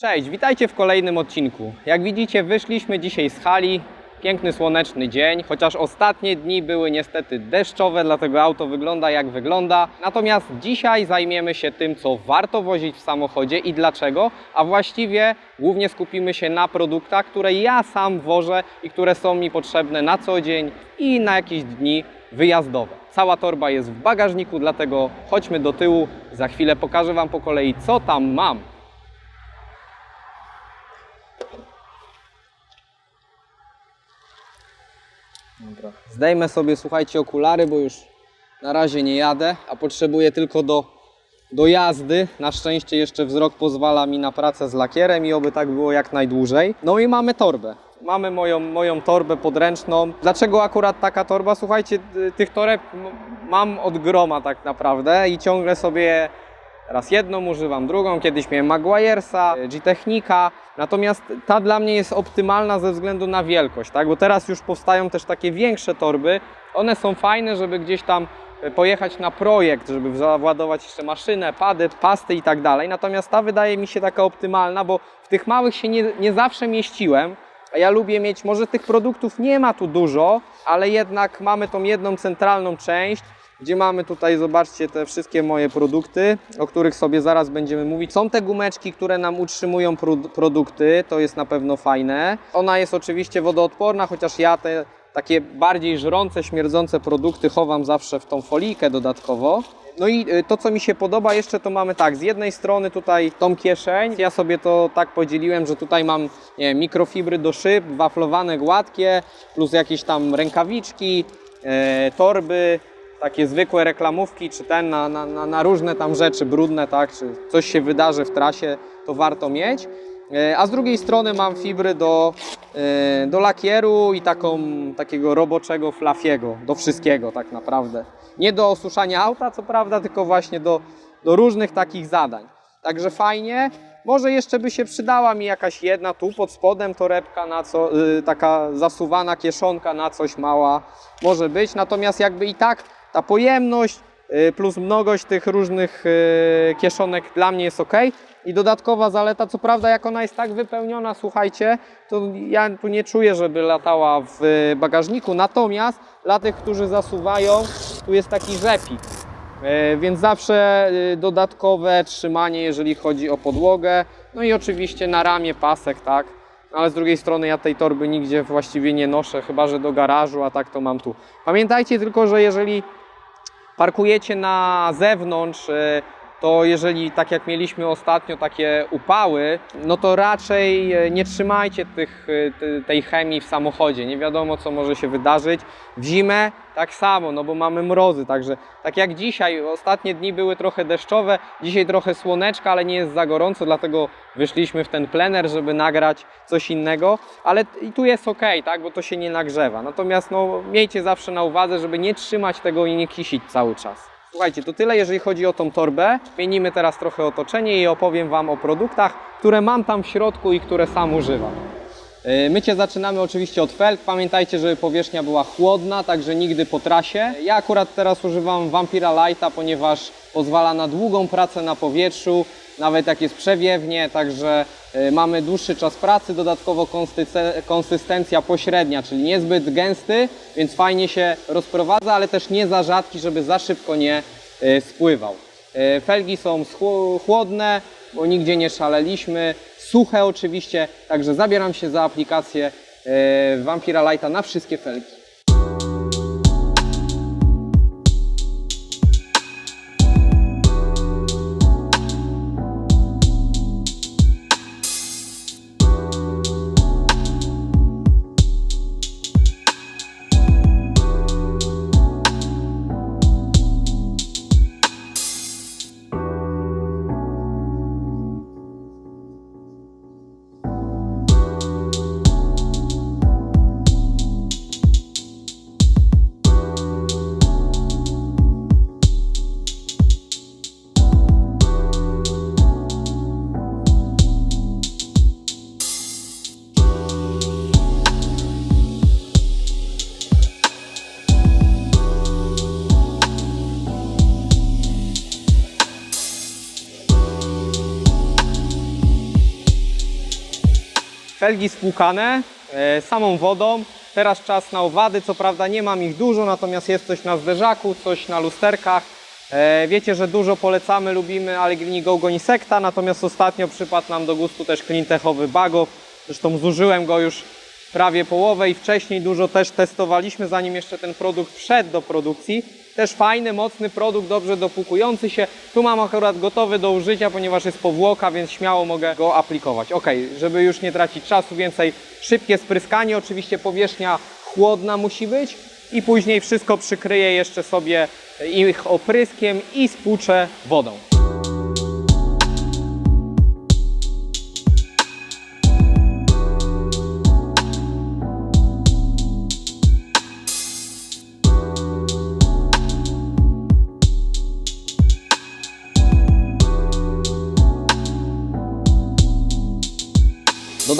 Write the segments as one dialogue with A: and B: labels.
A: Cześć, witajcie w kolejnym odcinku. Jak widzicie, wyszliśmy dzisiaj z hali. Piękny słoneczny dzień, chociaż ostatnie dni były niestety deszczowe, dlatego auto wygląda jak wygląda. Natomiast dzisiaj zajmiemy się tym, co warto wozić w samochodzie i dlaczego, a właściwie głównie skupimy się na produktach, które ja sam wożę i które są mi potrzebne na co dzień i na jakieś dni wyjazdowe. Cała torba jest w bagażniku, dlatego chodźmy do tyłu. Za chwilę pokażę Wam po kolei, co tam mam. Dobra. Zdejmę sobie, słuchajcie, okulary, bo już na razie nie jadę, a potrzebuję tylko do, do jazdy. Na szczęście jeszcze wzrok pozwala mi na pracę z lakierem i oby tak było jak najdłużej. No i mamy torbę. Mamy moją, moją torbę podręczną. Dlaczego akurat taka torba? Słuchajcie, y, tych toreb mam od groma tak naprawdę i ciągle sobie Raz jedną używam, drugą. Kiedyś miałem Maguire'sa, G-Technika. Natomiast ta dla mnie jest optymalna ze względu na wielkość, tak? Bo teraz już powstają też takie większe torby. One są fajne, żeby gdzieś tam e, pojechać na projekt, żeby załadować jeszcze maszynę, pady, pasty i tak dalej. Natomiast ta wydaje mi się taka optymalna, bo w tych małych się nie, nie zawsze mieściłem. A ja lubię mieć, może tych produktów nie ma tu dużo, ale jednak mamy tą jedną centralną część, gdzie mamy tutaj, zobaczcie, te wszystkie moje produkty, o których sobie zaraz będziemy mówić. Są te gumeczki, które nam utrzymują pro- produkty, to jest na pewno fajne. Ona jest oczywiście wodoodporna, chociaż ja te takie bardziej żrące, śmierdzące produkty chowam zawsze w tą folijkę dodatkowo. No i y, to, co mi się podoba jeszcze, to mamy tak, z jednej strony tutaj tą kieszeń, ja sobie to tak podzieliłem, że tutaj mam nie wiem, mikrofibry do szyb, waflowane, gładkie, plus jakieś tam rękawiczki, e, torby, takie zwykłe reklamówki, czy ten na, na, na, różne tam rzeczy brudne, tak, czy coś się wydarzy w trasie, to warto mieć. E, A z drugiej strony mam fibry do, e, do lakieru i taką, takiego roboczego flafiego, do wszystkiego tak naprawdę. Nie do osuszania auta, co prawda, tylko właśnie do, do różnych takich zadań. Także fajnie. Może jeszcze by się przydała mi jakaś jedna tu pod spodem torebka, na co, y, taka zasuwana kieszonka na coś mała może być. Natomiast jakby i tak ta pojemność y, plus mnogość tych różnych y, kieszonek dla mnie jest ok. I dodatkowa zaleta, co prawda jak ona jest tak wypełniona, słuchajcie, to ja tu nie czuję, żeby latała w y, bagażniku. Natomiast dla tych, którzy zasuwają, tu jest taki rzepik. Więc zawsze dodatkowe trzymanie, jeżeli chodzi o podłogę. No i oczywiście na ramię pasek, tak. Ale z drugiej strony ja tej torby nigdzie właściwie nie noszę, chyba że do garażu, a tak to mam tu. Pamiętajcie tylko, że jeżeli parkujecie na zewnątrz, e, to jeżeli tak jak mieliśmy ostatnio takie upały, no to raczej e, nie trzymajcie tych, e, te- tej chemii w samochodzie. Nie wiadomo co może się wydarzyć. W zimę tak samo, no bo mamy mrozy, także tak jak dzisiaj, ostatnie dni były trochę deszczowe, dzisiaj trochę słoneczka, ale nie jest za gorąco, dlatego wyszliśmy w ten plener, żeby nagrać coś innego, ale i tu jest ok, tak, bo to się nie nagrzewa. Natomiast no, miejcie zawsze na uwadze, żeby nie trzymać tego i nie kisić cały czas. Słuchajcie, to tyle jeżeli chodzi o tą torbę. Zmienimy teraz trochę otoczenie i opowiem Wam o produktach, które mam tam w środku i które sam używam. Yy, Mycie zaczynamy oczywiście od felg. Pamiętajcie, żeby powierzchnia była chłodna, także nigdy po trasie. Ja akurat teraz używam Vampira Lighta, ponieważ pozwala na długą pracę na powietrzu, nawet jak jest przewiewnie, także mamy dłuższy czas pracy, dodatkowo konsyste- konsystencja pośrednia, czyli niezbyt gęsty, więc fajnie się rozprowadza, ale też nie za rzadki, żeby za szybko nie yy, spływał. Yy, Felgi są chłodne, bo nigdzie nie szaleliśmy. Suche oczywiście, także zabieram się za aplikację e, Vampira Lighta na wszystkie felgi. Felgi spłukane e, samą wodą. Teraz czas na owady. Co prawda nie mam ich dużo, natomiast jest coś na zderzaku, coś na lusterkach. E, Wiecie, że dużo polecamy, lubimy Allegrini Go Gonisekta, natomiast ostatnio przypadł nam do gustu też klintechowy Bagow. Zresztą zużyłem go już prawie połowę i wcześniej dużo też testowaliśmy, zanim jeszcze ten produkt wszedł do produkcji. Też fajny, mocny produkt, dobrze dopłukujący się. Tu mam akurat gotowy do użycia, ponieważ jest powłoka, więc śmiało mogę go aplikować. Ok, żeby już nie tracić czasu, więcej szybkie spryskanie. Oczywiście powierzchnia chłodna musi być i później wszystko przykryję jeszcze sobie ich opryskiem i spłuczę wodą.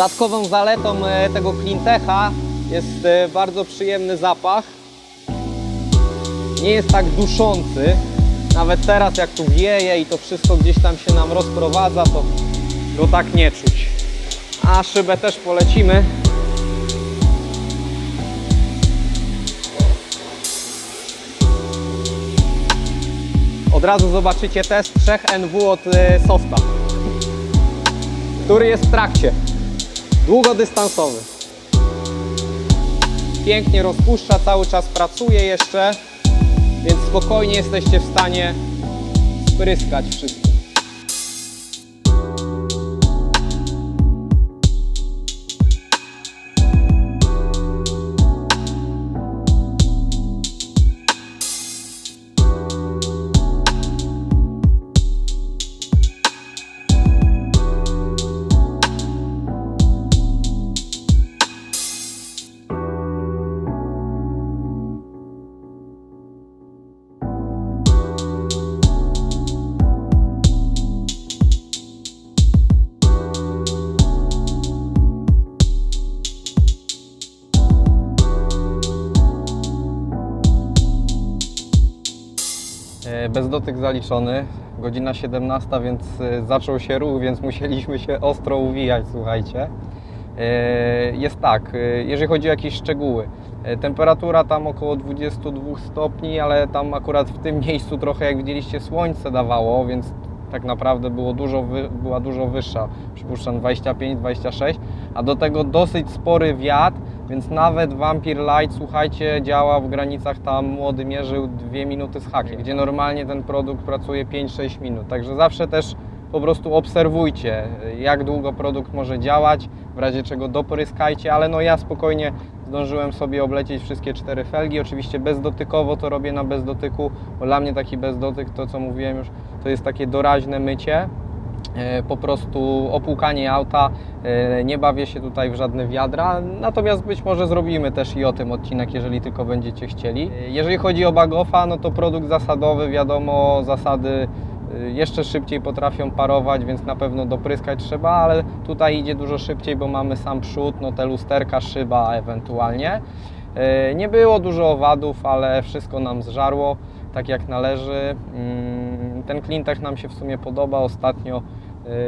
A: Dodatkową zaletą e, tego Cleantecha jest e, bardzo przyjemny zapach. Nie jest tak duszący. Nawet teraz jak tu wieje i to wszystko gdzieś tam się nam rozprowadza, to go tak nie czuć. A szybę też polecimy. Od razu zobaczycie test 3 NW od e, Softa, który jest w trakcie. Długodystansowy. Pięknie rozpuszcza, cały czas pracuje jeszcze, więc spokojnie jesteście w stanie spryskać wszystko. E, Bezdotyk zaliczony, godzina 17, więc e, zaczął się ruch, więc musieliśmy się ostro uwijać, słuchajcie. E, Jest tak, jeżeli chodzi o jakieś szczegóły, temperatura tam około 22 stopni, ale tam akurat w tym miejscu trochę, jak widzieliście, słońce dawało, więc tak naprawdę było dużo, była dużo wyższa, przypuszczam 25-26, a do tego dosyć spory wiatr, więc nawet Vampir Light, słuchajcie, działa w granicach tam młody mierzył 2 minuty z hakiem, gdzie normalnie ten produkt pracuje 5-6 minut. Także zawsze też po prostu obserwujcie, jak długo produkt może działać, w razie czego dopryskajcie, ale no ja spokojnie zdążyłem sobie oblecieć wszystkie cztery felgi. Oczywiście bezdotykowo to robię na bezdotyku, bo dla mnie taki bezdotyk, to co mówiłem już, to jest takie doraźne mycie. E, po prostu opłukanie auta, e, nie bawię się tutaj w żadne wiadra, natomiast być może zrobimy też i o tym odcinek, jeżeli tylko będziecie chcieli. E, Jeżeli chodzi o Bagofa, no to produkt zasadowy, wiadomo, zasady jeszcze szybciej potrafią parować, więc na pewno dopryskać trzeba, ale tutaj idzie dużo szybciej, bo mamy sam przód, no te lusterka, szyba ewentualnie. Nie było dużo owadów, ale wszystko nam zżarło tak jak należy. Mm, Ten klintech nam się w sumie podoba ostatnio.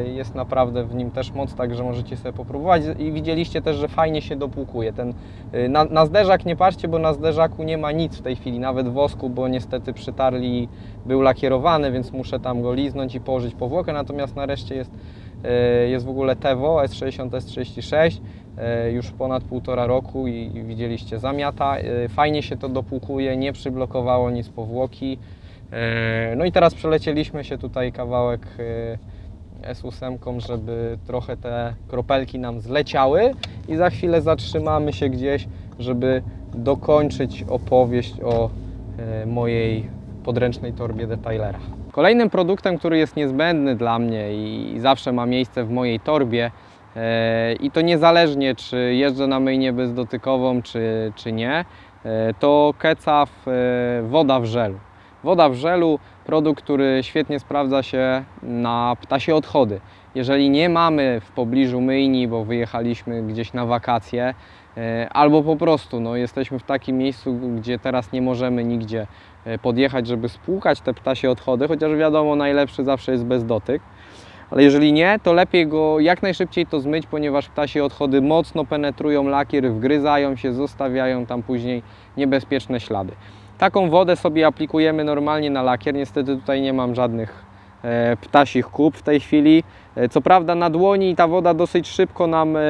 A: y, Jest naprawdę w nim też moc, także możecie sobie popróbować. I widzieliście też, że fajnie się dopłukuje. Ten, y, na, na zderzak nie patrzcie, bo na zderzaku nie ma nic w tej chwili, nawet wosku, bo niestety przytarli, był lakierowany, więc muszę tam go liznąć i położyć powłokę. Natomiast nareszcie jest, jest w ogóle Tevo S60, S36 y, już ponad półtora roku i widzieliście zamiata. Y, Fajnie się to dopłukuje, nie przyblokowało nic powłoki. No i teraz przelecieliśmy się tutaj kawałek y, S8, żeby trochę te kropelki nam zleciały i za chwilę zatrzymamy się gdzieś, żeby dokończyć opowieść o mojej podręcznej torbie detailera. Kolejnym produktem, który jest niezbędny dla mnie i zawsze ma miejsce w mojej torbie, e, i to niezależnie czy jeżdżę na myjnię bezdotykową, czy, czy nie, e, to Kecaf e, woda w żelu. Woda w żelu, produkt, który świetnie sprawdza się na ptasie odchody. Jeżeli nie mamy w pobliżu myjni, bo wyjechaliśmy gdzieś na wakacje, albo po prostu no, jesteśmy w takim miejscu, gdzie teraz nie możemy nigdzie e, podjechać, żeby spłukać te ptasie odchody, chociaż wiadomo, najlepszy zawsze jest bezdotyk. ale jeżeli nie, to lepiej go jak najszybciej to zmyć, ponieważ ptasie odchody mocno penetrują lakier, wgryzają się, zostawiają tam później niebezpieczne ślady. Taką wodę sobie aplikujemy normalnie na lakier. Niestety tutaj nie mam żadnych e, ptasich kup w tej chwili. E, Co prawda na dłoni ta woda dosyć szybko nam e,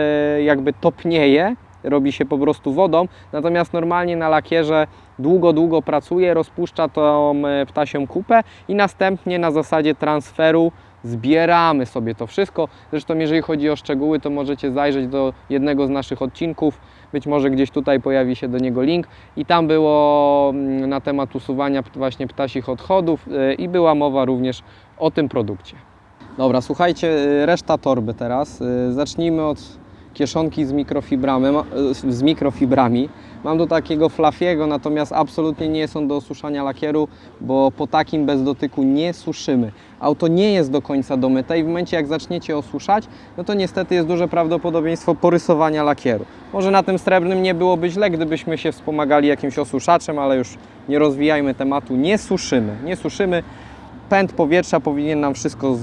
A: jakby topnieje, robi się po prostu wodą, natomiast normalnie na lakierze długo, długo pracuje, rozpuszcza tą e, ptasią kupę i następnie na zasadzie transferu zbieramy sobie to wszystko. Zresztą jeżeli chodzi o szczegóły, to możecie zajrzeć do jednego z naszych odcinków, być może gdzieś tutaj pojawi się do niego link i tam było mm, na temat usuwania właśnie ptasich odchodów e, i była mowa również o tym produkcie. Dobra, słuchajcie, y, reszta torby teraz. Zacznijmy od kieszonki z y, Z mikrofibrami. Mam do takiego flafiego, natomiast absolutnie nie są do osuszania lakieru, bo po takim bez dotyku nie suszymy. Auto nie jest do końca domyte i w momencie jak zaczniecie osuszać, no to niestety jest duże prawdopodobieństwo porysowania lakieru. Może na tym srebrnym nie byłoby źle, gdybyśmy się wspomagali jakimś osuszaczem, ale już nie rozwijajmy tematu. Nie suszymy, nie suszymy pęd powietrza powinien nam wszystko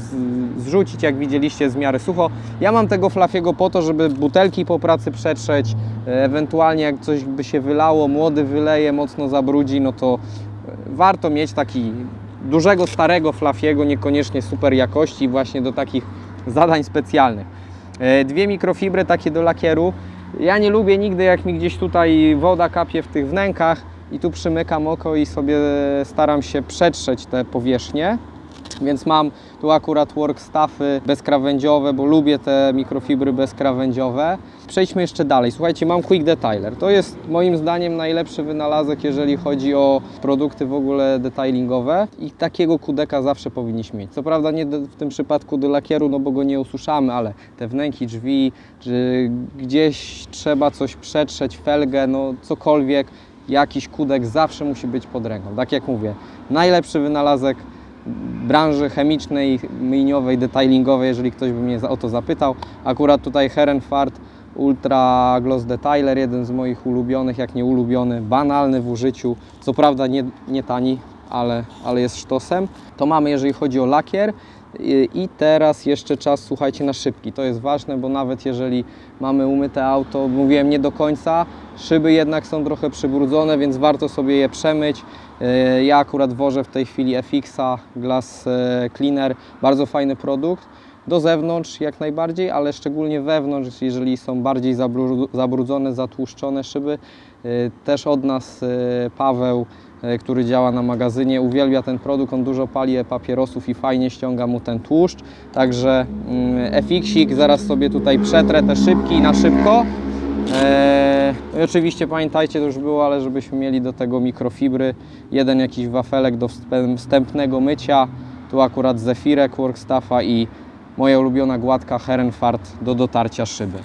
A: zrzucić, jak widzieliście, z miary sucho. Ja mam tego flafiego po to, żeby butelki po pracy przetrzeć, e, ewentualnie jak coś by się wylało, młody wyleje, mocno zabrudzi, no to e, warto mieć taki dużego, starego flafiego, niekoniecznie super jakości, właśnie do takich zadań specjalnych. E, Dwie mikrofibry takie do lakieru. Ja nie lubię nigdy, jak mi gdzieś tutaj woda kapie w tych wnękach i tu przymykam oko i sobie staram się przetrzeć te powierzchnie. Więc mam tu akurat work staffy bezkrawędziowe, bo lubię te mikrofibry bezkrawędziowe. Przejdźmy jeszcze dalej. Słuchajcie, mam Quick Detailer. To jest moim zdaniem najlepszy wynalazek, jeżeli chodzi o produkty w ogóle detailingowe i takiego kudeka zawsze powinniśmy mieć. Co prawda nie w tym przypadku do lakieru, no bo go nie ususzamy, ale te wnęki drzwi, czy gdzieś trzeba coś przetrzeć, felgę, no cokolwiek, jakiś kudek zawsze musi być pod ręką. Tak jak mówię, najlepszy wynalazek branży chemicznej, myjniowej, detailingowej, jeżeli ktoś by mnie o to zapytał. Akurat tutaj Herrenfart Ultra Gloss Detailer, jeden z moich ulubionych, jak nie ulubiony, banalny w użyciu, co prawda nie, nie tani, ale, ale jest sztosem. To mamy, jeżeli chodzi o lakier. I teraz jeszcze czas, słuchajcie, na szybki. To jest ważne, bo nawet jeżeli mamy umyte auto, mówiłem nie do końca, szyby jednak są trochę przybrudzone, więc warto sobie je przemyć. E, Ja akurat wożę w tej chwili FX-a Glass e, Cleaner, bardzo fajny produkt. Do zewnątrz jak najbardziej, ale szczególnie wewnątrz, jeżeli są bardziej zabru- zabrudzone, zatłuszczone szyby. E, Też od nas Paweł, który działa na magazynie, uwielbia ten produkt. On dużo pali papierosów i fajnie ściąga mu ten tłuszcz. Także mm, FX-ik, zaraz sobie tutaj przetrę te szybki na szybko. Eee, i oczywiście pamiętajcie, to już było, ale żebyśmy mieli do tego mikrofibry, jeden jakiś wafelek do wstęp- wstępnego mycia, tu akurat Zefirek Workstaffa i moja ulubiona gładka Herrenfart do dotarcia szyby.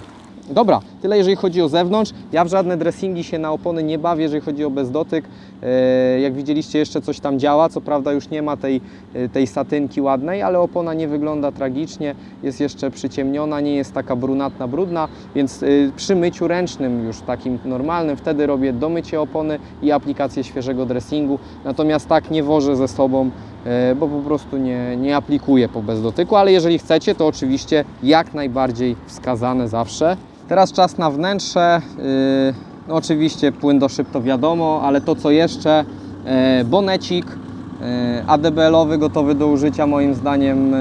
A: Dobra, tyle jeżeli chodzi o zewnątrz. Ja w żadne dressingi się na opony nie bawię, jeżeli chodzi o bezdotyk. E, Jak widzieliście, jeszcze coś tam działa. Co prawda już nie ma tej, e, tej satynki ładnej, ale opona nie wygląda tragicznie. Jest jeszcze przyciemniona, nie jest taka brunatna, brudna, więc e, przy myciu ręcznym już takim normalnym, wtedy robię domycie opony i aplikację świeżego dressingu. Natomiast tak nie wożę ze sobą bo po prostu nie, nie aplikuję po bezdotyku, ale jeżeli chcecie, to oczywiście jak najbardziej wskazane zawsze. Teraz czas na wnętrze. Yy, No oczywiście płyn do szyb to wiadomo, ale to co jeszcze, e, bonecik e, ADBL-owy gotowy do użycia moim zdaniem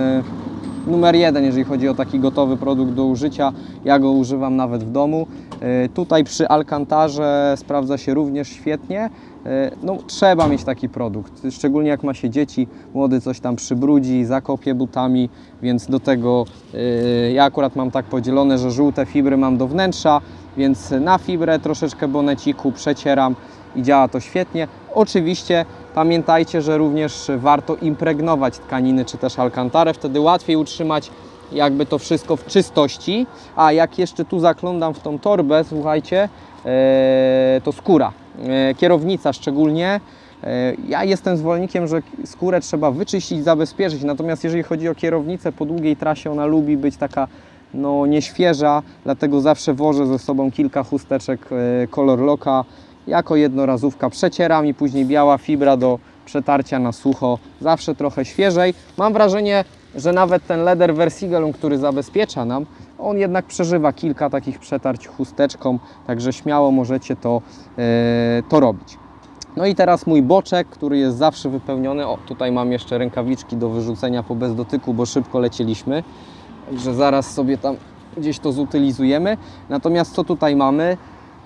A: numer jeden, jeżeli chodzi o taki gotowy produkt do użycia. Ja go używam nawet w domu. E, Tutaj przy Alcantarze sprawdza się również świetnie. E, No, trzeba mieć taki produkt, szczególnie jak ma się dzieci, młody coś tam przybrudzi, zakopie butami, więc do tego e, ja akurat mam tak podzielone, że żółte fibry mam do wnętrza, więc na fibrę troszeczkę boneciku przecieram i działa to świetnie. Oczywiście pamiętajcie, że również warto impregnować tkaniny czy też alkantarę, wtedy łatwiej utrzymać jakby to wszystko w czystości. A jak jeszcze tu zaglądam w tą torbę, słuchajcie, e, to skóra, e, kierownica szczególnie. E, Ja jestem zwolennikiem, że skórę trzeba wyczyścić, zabezpieczyć, natomiast jeżeli chodzi o kierownicę po długiej trasie, ona lubi być taka no, nieświeża, dlatego zawsze wożę ze sobą kilka chusteczek Color Locka jako jednorazówka. Przecieram i później biała fibra do przetarcia na sucho, zawsze trochę świeżej. Mam wrażenie, że nawet ten leder Versigelum, który zabezpiecza nam, on jednak przeżywa kilka takich przetarć chusteczką, także śmiało możecie to, e, to robić. No i teraz mój boczek, który jest zawsze wypełniony. O, tutaj mam jeszcze rękawiczki do wyrzucenia po bez dotyku, bo szybko lecieliśmy. Także zaraz sobie tam gdzieś to zutylizujemy. Natomiast co tutaj mamy?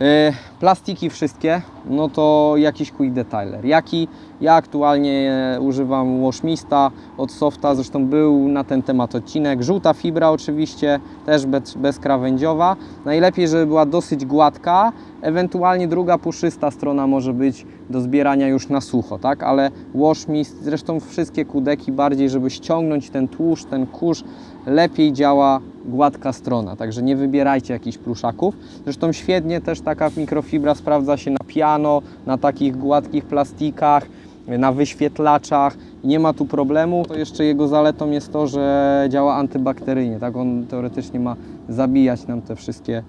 A: E, plastiki wszystkie, no to jakiś quick detailer. Jaki? Ja aktualnie e, używam Washmista od Softa, zresztą był na ten temat odcinek. Żółta fibra oczywiście, też bez, bezkrawędziowa. Najlepiej, żeby była dosyć gładka, ewentualnie druga puszysta strona może być do zbierania już na sucho, tak? Ale Washmist, zresztą wszystkie kudeki bardziej, żeby ściągnąć ten tłuszcz, ten kurz, lepiej działa gładka strona, także nie wybierajcie jakichś pluszaków. Zresztą świetnie też taka mikrofibra sprawdza się na piano, na takich gładkich plastikach, na wyświetlaczach. Nie ma tu problemu. To jeszcze jego zaletą jest to, że działa antybakteryjnie. Tak? On teoretycznie ma zabijać nam te wszystkie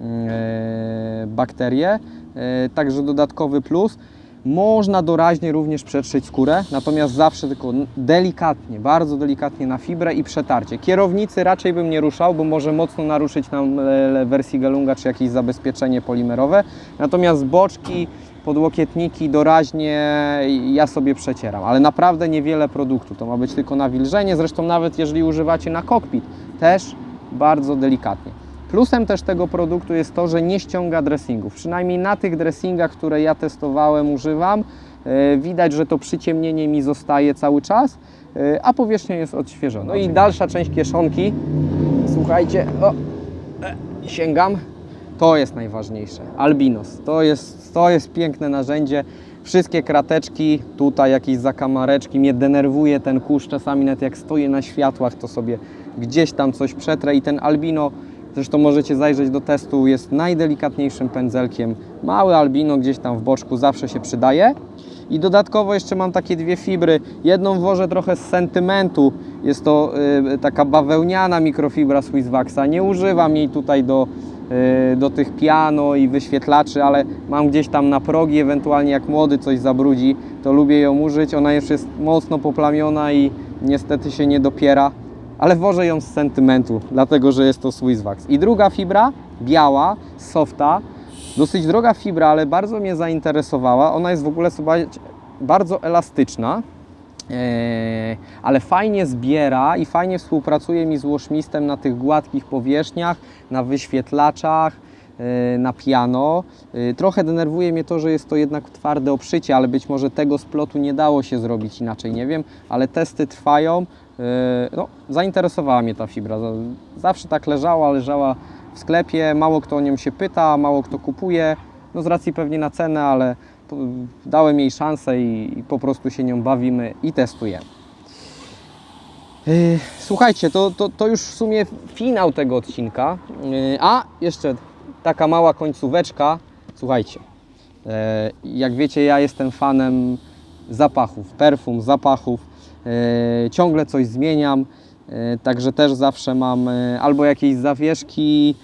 A: mm, e, bakterie. E, Także dodatkowy plus. Można doraźnie również przetrzeć skórę, natomiast zawsze tylko delikatnie, bardzo delikatnie na fibrę i przetarcie. Kierownicy raczej bym nie ruszał, bo może mocno naruszyć nam e, wersji galunga czy jakieś zabezpieczenie polimerowe. Natomiast boczki, podłokietniki doraźnie ja sobie przecieram, ale naprawdę niewiele produktu. To ma być tylko nawilżenie, zresztą nawet jeżeli używacie na kokpit, też bardzo delikatnie. Plusem też tego produktu jest to, że nie ściąga dressingów. Przynajmniej na tych dressingach, które ja testowałem, używam, e, widać, że to przyciemnienie mi zostaje cały czas, e, a powierzchnia jest odświeżona. No i dalsza część kieszonki. Słuchajcie, o, e, sięgam. To jest najważniejsze. Albinos. To jest, to jest piękne narzędzie. Wszystkie krateczki, tutaj jakieś zakamareczki, mnie denerwuje ten kurz. Czasami nawet jak stoję na światłach, to sobie gdzieś tam coś przetrę i ten albino Zresztą możecie zajrzeć do testu, jest najdelikatniejszym pędzelkiem. Mały albino gdzieś tam w boczku zawsze się przydaje. I dodatkowo jeszcze mam takie dwie fibry. Jedną włożę trochę z sentymentu. Jest to y, taka bawełniana mikrofibra Swisswaxa. Nie używam jej tutaj do, y, do tych piano i wyświetlaczy, ale mam gdzieś tam na progi, ewentualnie jak młody coś zabrudzi, to lubię ją użyć. Ona już jest mocno poplamiona i niestety się nie dopiera ale włożę ją z sentymentu, dlatego że jest to Swisswax. I druga fibra, biała, softa, dosyć droga fibra, ale bardzo mnie zainteresowała. Ona jest w ogóle bardzo elastyczna, Eee, ale fajnie zbiera i fajnie współpracuje mi z łoszmistem na tych gładkich powierzchniach, na wyświetlaczach, e, na piano. E, Trochę denerwuje mnie to, że jest to jednak twarde obszycie, ale być może tego splotu nie dało się zrobić inaczej, nie wiem, ale testy trwają. E, No, zainteresowała mnie ta fibra. Za- Zawsze tak leżała, leżała w sklepie, mało kto o nią się pyta, mało kto kupuje, no z racji pewnie na cenę, ale dałem jej szansę i, i po prostu się nią bawimy i testujemy. Yy, Słuchajcie, to, to, to już w sumie finał tego odcinka. Yy, A, jeszcze taka mała końcóweczka. Słuchajcie, jak wiecie, ja jestem fanem zapachów, perfum, zapachów. Yy, Ciągle coś zmieniam, yy, także też zawsze mam yy, albo jakieś zawieszki,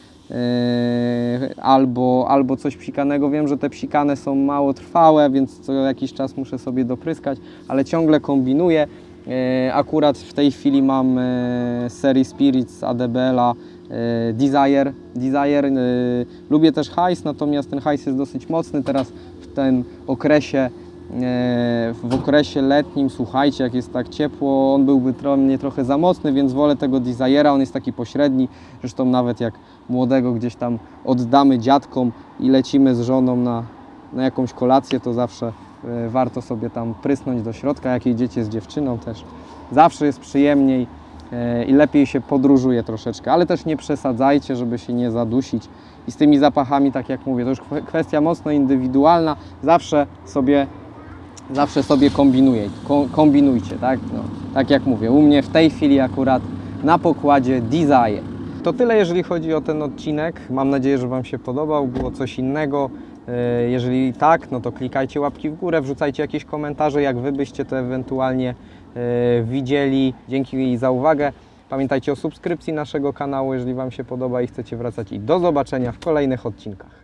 A: albo, albo coś psikanego. Wiem, że te psikane są mało trwałe, więc co jakiś czas muszę sobie dopryskać, ale ciągle kombinuję. E, Akurat w tej chwili mam e, serii Spirits ADBL-a e, Desire. Desire. e, Lubię też hajs, natomiast ten hajs jest dosyć mocny teraz w tym okresie. E, W okresie letnim, słuchajcie, jak jest tak ciepło, on byłby tro, mnie trochę za mocny, więc wolę tego Desira, on jest taki pośredni. Zresztą nawet jak młodego gdzieś tam oddamy dziadkom i lecimy z żoną na, na jakąś kolację, to zawsze e, warto sobie tam prysnąć do środka, jak jedziecie z dziewczyną też. Zawsze jest przyjemniej e, i lepiej się podróżuje troszeczkę, ale też nie przesadzajcie, żeby się nie zadusić. I z tymi zapachami, tak jak mówię, to już kwe- kwestia mocno indywidualna. Zawsze sobie, zawsze sobie kombinuję, ko- kombinujcie, tak? No, tak jak mówię, u mnie w tej chwili akurat na pokładzie Desire. To tyle, jeżeli chodzi o ten odcinek. Mam nadzieję, że Wam się podobał. Było coś innego. E, Jeżeli tak, no to klikajcie łapki w górę, wrzucajcie jakieś komentarze, jak Wy byście to ewentualnie e, widzieli. Dzięki za uwagę. Pamiętajcie o subskrypcji naszego kanału, jeżeli Wam się podoba i chcecie wracać. I do zobaczenia w kolejnych odcinkach.